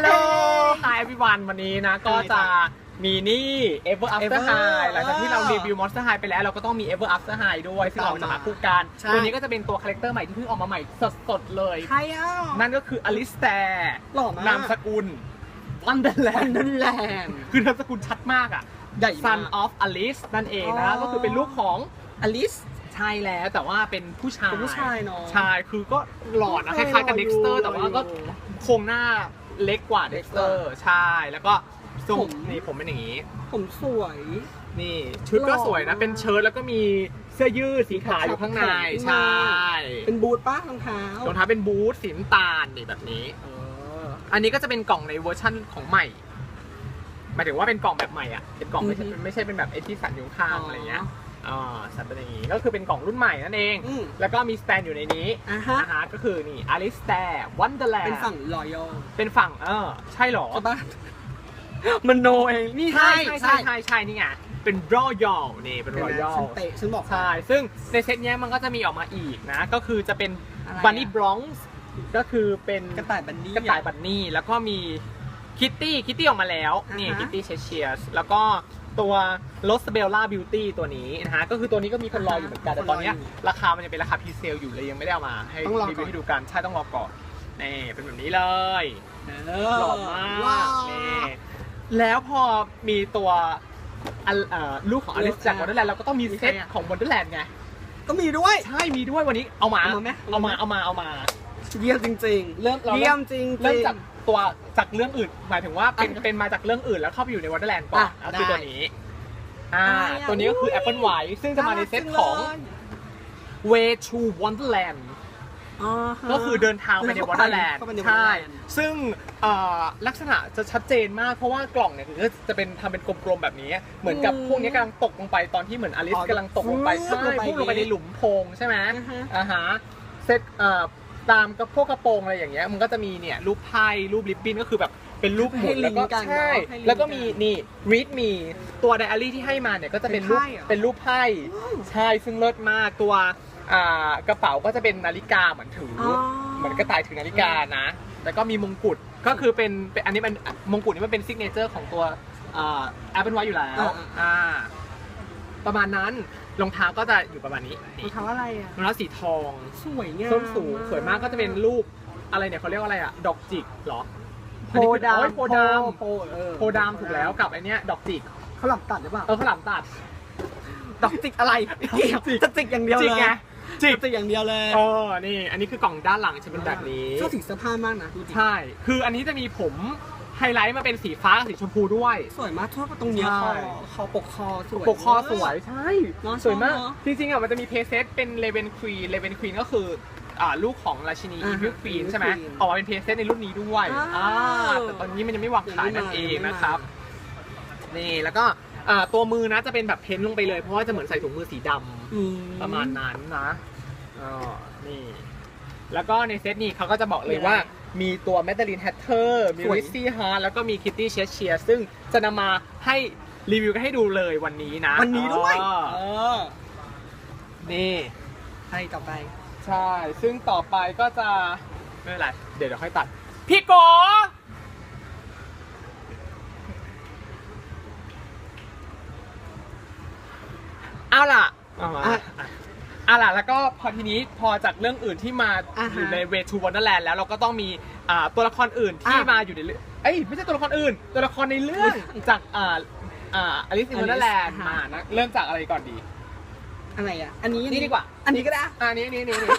Hello Hi everyone วันนี้นะ ก็จะมีนี่ Ever After Ever High หลังจากที่เราเออรีวิว Monster High ไปแล้วเราก็ต้องมี Ever After High ด้วยซึ่งเราจะมาคู่กัน ใช่ ตัวนี้ก็จะเป็นตัวคาแรคเตอร์ใหม่ที่เพิ่งออกมาใหม่สดๆเลย ใครอะ นั่นก็คืออลิสแตร์หล่อมาก นามสกุล Wonderland นั่นแหละคือนามสกุลชัดมากอะ ใหญ่มาก Son of Alice นั่นเองนะ อ๋อ ก็คือเป็นลูกของอลิสใช่แล้วแต่ว่าเป็นผู้ชายเป็นผู้ชายเนอะใช่คือก็หล่อนะคล้ายๆกับหล่ออยู่เด็กสเตอร์แต่ว่าก็หล่ออยู่โครงหน้า เล็กกว่าเด็กสเตอร์ใช่ แล้วก็ทรงผม นี่ผมเป็นอย่างนี้ ผมสวย นี่ชุดก็สวยนะหล่อมาก เป็นเชิ้ตแล้วก็มีเสื้อยืดสีขาวอยู่ข้างในใช่เป็นบูทป้ารองเท้ารองเท้าเป็นบูทสีน้ำตาลนี่แบบนี้ เออ อันนี้ก็จะเป็นกล่องในเวอร์ชั่นของใหม่หมายถึงว่าเป็นกล่องแบบใหม่อะเป็นกล่องไม่ใช่อือฮึ ไม่ใช่เป็นแบบไอ้ที่สันอยู่ข้างอ๋อออะไรเงี้ย อ่าสันเป็นอย่างนี้ก็คือเป็นกล่องรุ่นใหม่นั่นเอง อืม แล้วก็มีสแตนอยู่ในนี้อะฮะ นะฮะก็คือนี่อลิสแตร์วันเดอร์แลนด์เป็นฝั่งรอยัลเป็นฝั่งเออใช่เหรอ ใช่ปะ มันโนเองนี่ใช่ใช่ใช่ ใช่ใช่นี่ไงเป็นรอยัลนี่เป็นรอยัลฉันเตะฉันบอก ใช่ซึ่งในเซตเนี้ยมันก็จะมีออกมาอีกนะ ก็คือจะเป็นอะไรอะ บันนี่บรองส์ก็คือเป็นกระต่ายบันนี่กระต่ายบันนี่แล้วก็มีคิตตี้คิตตี้ออกมาแล้วนี่อ่าฮะ คิตตี้เชเชียสแล้วก็ ตัวโรสเบลล่าบิวตี้ตัวนี้นะฮะก็คือตัวนี้ก็มีคนรออยู่เหมือนกัน แต่ตอนเนี้ยราคามันจะเป็นราคาพรีเซลอยู่เลยยังไม่ได้เอามาให้ต้องรอรีก่วิอนวให้ดูกันใช่ต้องรอก่อนนี่เป็นแบบนี้เลยเอหล่อมากว้าวนี่แล้วพอมีตัวอันเอ่อลูกของอลิสจากวลูอนกเดอร์แลนด์เราก็ต้องมีมีเซใครตอะของวอนเดอร์แลนด์ไง ก็มีด้วย ใช่มีด้วยวันนี้เอามาเอามาไหม เอามาเอามาเอามา เยี่ยมจริงเริ่มเราๆเริ่เยี่ยมมจริงๆ เริ่มจาก ตัวจากเรื่องอื่น หมายถึงว่าเป็นอะเป็นมาจากเรื่องอื่นแล้วเข้าไปอยู่ในวอนเดอร์แลนด์ก่อนอะอะคือได้ตัวนี้อ่าอะไรอะตัวนี้ก็คือ Apple White ซึ่งจะมาในเซตของ Way to Wonderland อ๋อฮะก็คือเดินทางไปในวอนเดอร์แลนด์เข้าไปในใช่ Wonderland ซึ่งเอ่อลักษณะจะชัดเจนมากเพราะว่ากล่องเนี่ยคือจะเป็นทำเป็นกลมๆแบบนี้ เหมือนกับอืมพวกนี้กำลังตกลงไปตอนที่เหมือนอลิอ๋สอกำลังตกลงไปฟึ๊ใช่บลงไปพุ่งลงไปในหลุมโพรงใช่ไหมอ่าฮะอ่าฮะเซตเอ่อ ตามกับพวกกระโปรงอะไรอย่างเงี้ยมันก็จะมีเนี่ยรูปไพ่รูปลิปบิ้นก็คือแบบเป็นรูปหมุนให้ลิแล้วงก์ก็กันใช่เนอะให้ลิงก์แล้วก็มีกันนี่ read me ตัวไดอารี่ที่ให้มาเนี่ยก็จะเป็นรูปเป็นไพ่เหรอ เป็นรูปไพ่ใช่ซึ่งเลิศมากตัวอ่ากระเป๋าก็จะเป็นนาฬิกาเหมือนถือออเหมือนกระต่ายถือนาฬิกานะ แล้วก็มีมงกุฎ ก็คือเป็นเป็นอันนี้มันมงกุฎนี่มันเป็นซิกเนเจอร์ของตัวแอปเปิลไว้อยู่แล้ว อ่า อ่า ประมาณนั้นรองเท้าก็จะอยู่ประมาณนี้รอนี่งเท้าอะไรอะ รองเท้าสีทอง สวยงามส้นสูงสวยมากก็จะเป็นรูปอะไรเนี่ยเขาเรียกว่าอะไรอะดอกจิกเหรอโพอันนี้คือดามโอ้ยโพดามโพเออโพดามถูกแล้วกับไอเนี้ยดอกจิก เขาหลับตัดหรือเปล่า เออข้าวหลามตัด ดอกจิกอะไรจิกจะจิกอย่างเดียวจิเลกยไงจิกจะจิกอย่างเดียวเลยเออนี่ อันนี้คือกล่องด้านหลังจะเป็นแบบนี้ ชอบสีเสื้อผ้ามากนะดูดิ ใช่ คืออันนี้จะมีผม ไฮไลท์มาเป็นสีฟ้ากับสีชมพูด้วย สวยมากชอบตรงเนี้ยใช่คอคอปกคอสวยปกคอสวยใช่เนอะสวยมากชอบเนอะจริงๆอะมันจะมีเพย์เซตเป็นเลเวนควีนเลเวนควีนก็คืออ่าลูกของราชินีอ่าอีวิลควีน Evil ใช่ไหม Queen ออกมาเป็นเพย์เซตในรุ่นนี้ด้วยอ้าวอ่าแต่ตอนนี้มันยังไม่วางขายนั่นเองยังไม่มานะครับนี่แล้วก็อ่าตัวมือนะจะเป็นแบบเพ้นท์ลงไปเลย เพราะว่าจะเหมือนใส่ถุงมือสีดำอืประมาณนั้นนะอ๋อนี่ แล้วก็ในเซตนี้เขาก็จะบอกเลยว่า มีตัวแมด e ลินแฮตเตอร์มีสวย ริซซี่ฮาร์แล้วก็มีคิตตี้เชสเชียซึ่งจะนำมาให้รีวิวกันให้ดูเลยวันนี้นะวันนี้ด้วยอ๋อเออนี่ ให้ต่อไป ใช่ ซึ่งต่อไปก็จะ ไม่เป็นไร เดี๋ยวเดี๋ยวค่อยตัด พี่โกเอาล่ะเอามาอะเอาล่ะแล้วก็พอทีนี้พอจากเรื่องอื่นที่มาอ่าฮะ อยู่ใน Way to Wonderland แล้วเราก็ต้องมีอ่าตัวละครอื่นที่อะมาอยู่ในเรื่องเอ้ยไม่ใช่ตัวละครอื่น ตัวละครในเรื่องจากอ่าอ่าอลิซ in Alice Wonderland อ่าฮะ มานะเริ่มจากอะไรก่อนดี อะไรอะ อันนี้นี่ดีกว่าอันนี้ก็ได้ อันนี้นี่นี่นี่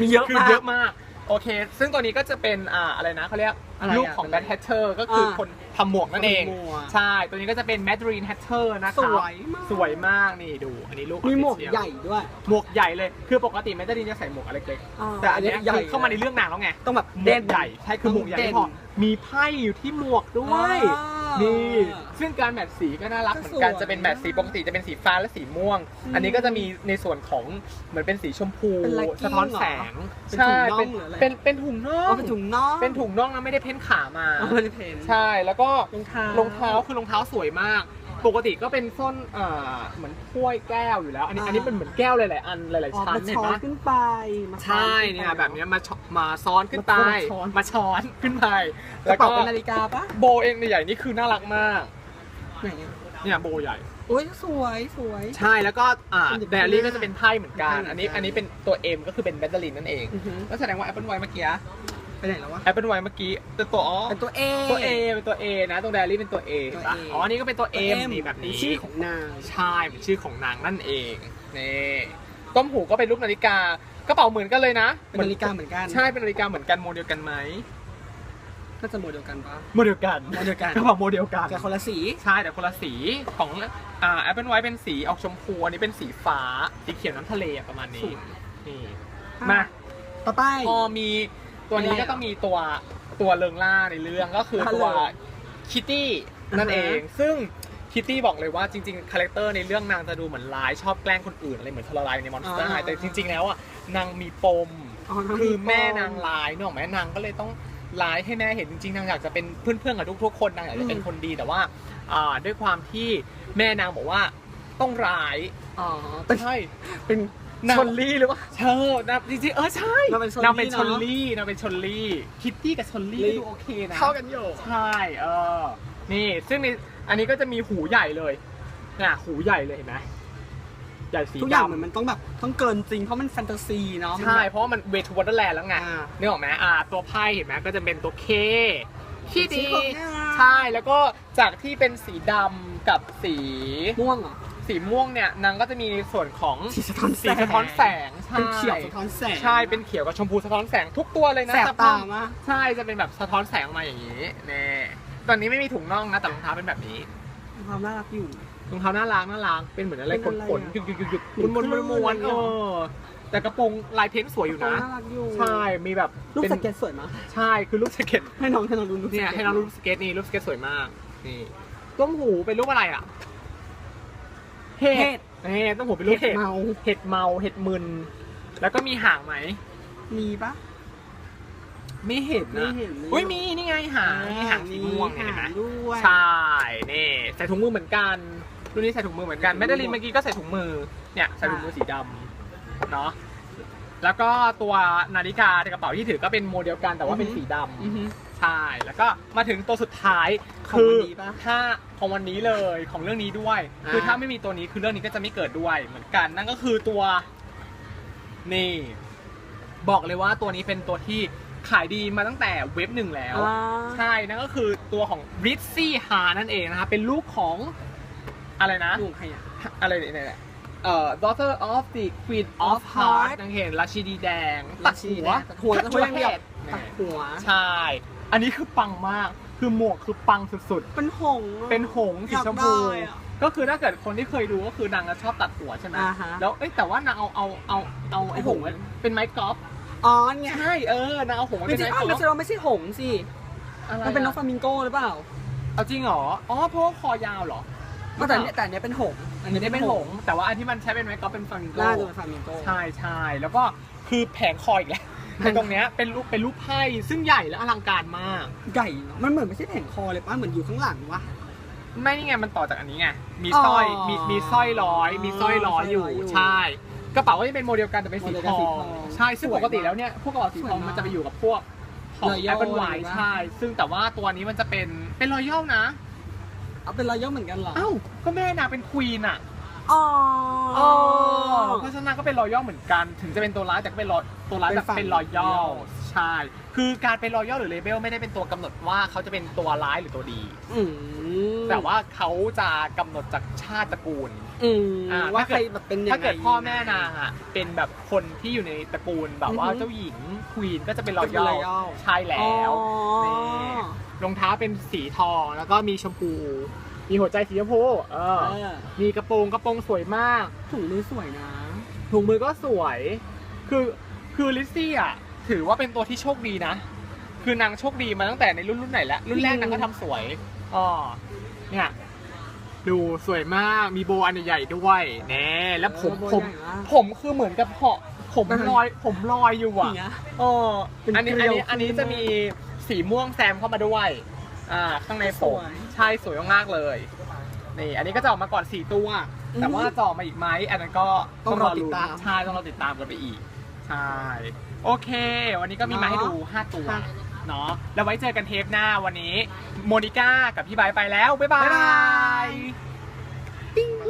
มีเยอะคือมาก เยอะมาก โอเค ซึ่งตัวนี้ก็จะเป็นอ่าอะไรนะเขาเรียก อะไรอะลูกของแบทแฮทเ e อร์ก็คืออาคนทำหมวกนั่นเองทำหมวก ใช่ตัวนี้ก็จะเป็นแมดรีนแฮทเ e อร์นะครับสวยมากสวยมากนี่ดู อันนี้ลูกมีหมวก official ใหญ่ด้วย หมวกใหญ่เลยคือปกติแมดรีนจะใส่หมวกอะไรเล็กอ่าๆแต่อันเนี้ยอันนี้ใหญ่ คือเข้ามาในเรื่องนางแล้วไง ต้องแบบหมวเด่กนใหญ่ใช่คือหมวกใหญ่เด่นไม่พอมีไพ่อยู่ที่หมวกด้วยอ่านี่ซึ่งการแมทสีก็น่ารักเหมือนกันก็สวยจะเป็นแมทสีปกติจะเป็นสีฟ้าและสีม่วง อืมอันนี้ก็จะมีในส่วนของเหมือนเป็นสีชมพูเป็น legging สะท้อนแสงเหรอใช่เป็เป็นนถุงน่องหรืออะไร เป็นเป็นถุงน่องอ๋อเป็นถุงน่อง เป็นถุงน่องนะไม่ได้เพ้นขามา อ๋อไม่ได้เพนใช่แล้วก็รองเท้ารองเท้าคือรองเท้าสวยมาก ปกติก็เป็นส้นเอ่อเหมือนถ้วยแก้วอยู่แล้ว อันนี้อ่า อันนี้เป็นเหมือนแก้วหลายๆอันหลายอ๋อๆชั้นมาเห็นช้อไหมนขึ้นไปมาช้อใช่ขึ้เนี่ยไปแบบเนี้ยมาช้อนมาซ้อนขึ้นไปมาช้อน มาช้อนขึ้นไปกแล้ระวก็เป๋าเป็นนาฬิกาปะโบเองใหญ่ๆนี่คือน่ารักมากไหนอะเนี่ยโบใหญ่ โอ้ยสวยสวย ใช่แล้วก็อ่าเป็นแดรี่ก็จะเป็นไพ่เหมือนกัน เป็นไพ่เหมือนกัน อันนี้อันนี้เป็นตัว M ก็คือเป็นแบตเตอรี่นั่นเอง อือหือ ก็แสดงว่า Apple Watch เมื่อกี้ ไปไหนแล้ววะ Apple Watch เมื่อกี้ตัวตัวอ๋อเป็นตัวเอ ตัว A เป็นตัว A นะตรงแดรี่เป็นตัว A ตัวเห็นปะ A อ๋ออันนี้ก็เป็นตัว M นี่แบบเป็นนี้ ชื่อของนาง ใช่เป็นชื่อของนางนั่นเองนี่ต้มหูก็เป็นรูปนาฬิกากระเป๋าเหมือนกันเลยนะเป็นนาฬิกาเหมือนกันใช่เป็นนาฬิกาเหมือนกันโมเดลกันไหมน่าจะโมเดลกันปะ โมเดลกันโมเดลกัน กระเป๋าโมเดลกันแต่คนละสี ใช่แต่คนละสีของอ่า Apple Watch เป็นสีออกชมพูอันนี้เป็นสีฟ้าสีเขียวน้ำทะเลอะประมาณนี้สวยนี่อะมา ต่อไป พอมี ตัวนี้มีอะไรก็ต้องมีตัวตัวเริงล่าในเรื่องก็คือตัวฮัลโหลคิตตี้นั่นอ่าฮะเอง ซึ่งคิตตี้บอกเลยว่าจริงๆ คาแรคเตอร์ในเรื่องนางจะดูเหมือนร้ายชอบแกล้งคนอื่นอะไรเหมือนทรลายในมอนสเตอร์ไฮแต่จริง ๆ แล้วอะนางมีปมอ๋อน้งคือแม่ปนางร้ายเนกอะแม่นางก็เลยต้องร้ายให้แม่เห็นจริงๆนางอยากจะเป็นเพื่อนๆกับทุกๆคนนางอยากจะเป็นคนดีแต่ว่าอ่าด้วยความที่แม่นางบอกว่าต้องร้ายอ๋อเป็นใช่เป็น นาง ชนลี่หรือเปล่าเธอนะจริงๆเออใช่นางเป็นชลลี่ นางเป็นชลเนอะลี่นางเป็นชลลี่คิตตี้กับชลลี่ลี่ดูโอเคนะ เข้ากันอยู่ ใช่เออ นี่ ซึ่งในอันนี้ก็จะมีหูใหญ่เลยน่ะหูใหญ่เลยเห็นไหมใหญ่สีทุกอย่างเหมือนดำมันต้องแบบต้องเกินจริงเพราะมันแฟนตาซีเนาะมันใช่ แบบเพราะว่ามันเวทูวอเตอร์แลนด์แล้วไง อ่า นึกออกไหมอ่า ตัวไพ่เห็นไหมก็จะเป็นตัวเคที่ดีสีของน่ารักใช่ แล้วก็จากที่เป็นสีดำกับสีม่วงเหรอ สีม่วงเนี่ยนางก็จะมีส่วนของสีสะท้อนแสสีงสะท้อนแสงใช่เป็นเขียวสะท้อนแสงใช่เป็นเขียวกับชมพูสะท้อนแสงทุกตัวเลยนะแสบจะตามากใช่จะเป็นแบบสะท้อนแสงออกมาอย่างนี้เน่ตอนนี้ไม่มีถุงน่องนะแต่รองเท้าเป็นแบบนี้มีความน่ารักอยู่รองเท้าน่ารักน่ารักเป็นเหมือนอะไรเป็นขอะไรนขนอะยุกยุกยุกยุกเหมืมุอนนมุนคลื่ม้วนนม้วนเลยเออะอแต่กระโปรงลายเพ้นท์สวยอยู่นะน่ารักอยู่ใช่มีแบบรูปเป็นสเก็ตสวยมากใช่คือรูปสเก็ตให้น้องให้น้องดูรูปเนี่ยสก็ตให้น้องรูปสเก็ตนี่รูปสเก็ตสวยมากนี่ต้มหูเป็นรูปอะไรอะ เห็เห็ดดนี่ต้มหูเป็นรูปเห็เห็ดดเมาเห็ดเมาเห็ดมึน แล้วก็มีหางไหม มีปะไม่เห็นไม่นะเห็นเลยอุ้ยมีนี่ไงหางนี่หางสีม่วงเนี่ยเห็นไหมหางด้วยใช่นี่ใส่ถุงมือเหมือนกันรุ่นนี้ใส่ถุงมือเหมือนกันแมดดาลินเมื่อกี้ก็ใส่ถุงมือเนี่ยใส่ถุงมือสีดำเนาะแล้วก็ตัวนาฬิกาในกระเป๋าที่ถือก็เป็นโมเดลกันแต่ว่าเป็นสีดำอือฮึ ใช่ แล้วก็มาถึงตัวสุดท้ายของคืวันนี้ปะถ้าของวันนี้เลยของเรื่องนี้ด้วย อ่า คือถ้าไม่มีตัวนี้คือเรื่องนี้ก็จะไม่เกิดด้วยเหมือนกัน นั่นก็คือตัว นี่ บอกเลยว่าตัวนี้เป็นตัวที่ขายดีมาตั้งแต่เว็บหนึ่งแล้ว อ่าใช่ นั่นก็คือตัวของ r i z z y h a นั่นเองนะคะเป็นลูกของอะไรนะลูกใครอะ อะไรเนี่ยเอ่อ daughter of the queen of Of heart Heart นังเห็นราชินีแดงตัดหัวตัดหัวตัดหัวอย่างเดียว ตัตัดดหัวหัว ใช่ อันนี้คือปังมาก คือหมวกคือปังสุดเป็นหงส์อะ ๆ เป็นหงส์สีชมพู อยากได้อะก็คือถ้าเกิดคนที่เคยดูก็คือนางจะชอบตัดหัวใช่ไหมอ่าฮะ แล้วเอ้ยแต่ว่านางเอาเอาเอาเอาไอ้หงส์อะเป็นไม้กอล์ฟอ๋อเนี่ยใช่เออนางเอาหงส์มาไม่เป็นใช่ไม้กอ้าวอไม่ล์ฟใช่ว่าไม่ใช่หงส์สิ อะไรมันเป็นนกอะฟลามิงโกหรือเปล่าเอาจริงเหรออ๋อเพราะว่าคอยาวเหรอแต่อันเนี้ยแต่อันเนี้ยเป็นหงส์อันนี้เป็นหงส์แต่ว่าอันที่มันใช้เป็นไม้กอล์ฟเป็นฟลามิงโก น่าจะเป็นฟลามิงโกใช่ใช่แล้วก็คือแผงคออีกแล้วแต่ตรงเนี้ยเป็นรูปเป็นรูปไพ่ซึ่งใหญ่และอลังการมาก ใหญ่เนอะมันเหมือนไม่ใช่แผงคอเลยป่ะเหมือนอยู่ข้างหลังวะ ไม่นี่ไงมันต่อจากอันนี้ไงมีอ๋อสร้อยมีมีสร้อยร้อย มีสร้อยร้อยอยู่สร้อยร้อยอยู่ใช่ กระเป๋าก็จะเป็นโมเดลกันแต่เป็นสีโมเดลทกันอสีงทองใช่ซึ่งสวยปกติแล้วเนี่ยพวกกระเป๋าสีทองสวยมากมันจะไปอยู่กับพวกของ Royal Apple อะไร White วะใช่ซึ่งแต่ว่าตัวนี้มันจะเป็นเป็นรอยัลนะเอาเป็นรอยย่อเหมือนกันเหรอ เอ้าก็แม่นางเป็นควีนอะ อ๋ออ๋อเพราะฉะนั้นก็เป็นรอยัลเหมือนกัน ถึงจะเป็นตัวร้ายแต่ก็เป็นรอตัวร้ายแบบเป็นฝั่งเป็นรอยัล Royal ใช่คือการเป็นรอยัลหรือเลเบลไม่ได้เป็นตัวกำหนดว่าเขาจะเป็นตัวร้ายหรือตัวดี อืมแต่ว่าเขาจะกำหนดจากชาติตระกูล อืมอ่าว่าถ้าเกิใครด แบบเป็นยังไง ถ้าเกิดพ่อแม่นางอะเป็นแบบคนที่อยู่ในตระกูลแบบว่าอือฮึ เจ้าหญิงควีนก็จะเป็นรอเป็นยัล royal ใช่แล้ว อ๋อ นี่ รองเท้าเป็นสีทองแล้วก็มีชมพู มีหัวใจสีชมพูเออ เออมีกระโปรงกระโปรงสวยมาก ถุงมือสวยนะ ถุงมือก็สวย คือคือลิซซี่อะ ถือว่าเป็นตัวที่โชคดีนะ คือนางโชคดีมาตั้งแต่ในรุ่นรุ่นไหนแล้วรุ่นแรกอืมนางก็ทำสวยอ๋อเนี่ย ดูสวยมาก มีโบอันใหญ่ๆด้วยแน่แล้วผมเออผมโบใหญ่มาก ผมคือเหมือนกับเหาะผมมันลอย ผมลอยอยู่ออะย่างเงี้ยเออเป็นอันนี้เกลีอันยวนี้อันนี้ขึ้นจะมีสีม่วงแซมเข้ามาด้วย อ่า ข้างในผสมวยใช่สวยมากๆเลยนี่อันนี้ก็จะออกมาก่อน 4 ตัว แต่ว่าจะออกมาอีกไหมอันนั้นก็ต้องรอติดตามใช่ต้องรอติดตามกันไปอีกใช่โอเค วันนี้ก็มีมาให้ดู 5 ตัวค่ะเนาะแล้วไว้เจอกันเทปหน้าวันนี้ โมนิก้ากับพี่ไบร์ทไปแล้ว บ๊ายบาบ๊ายบายย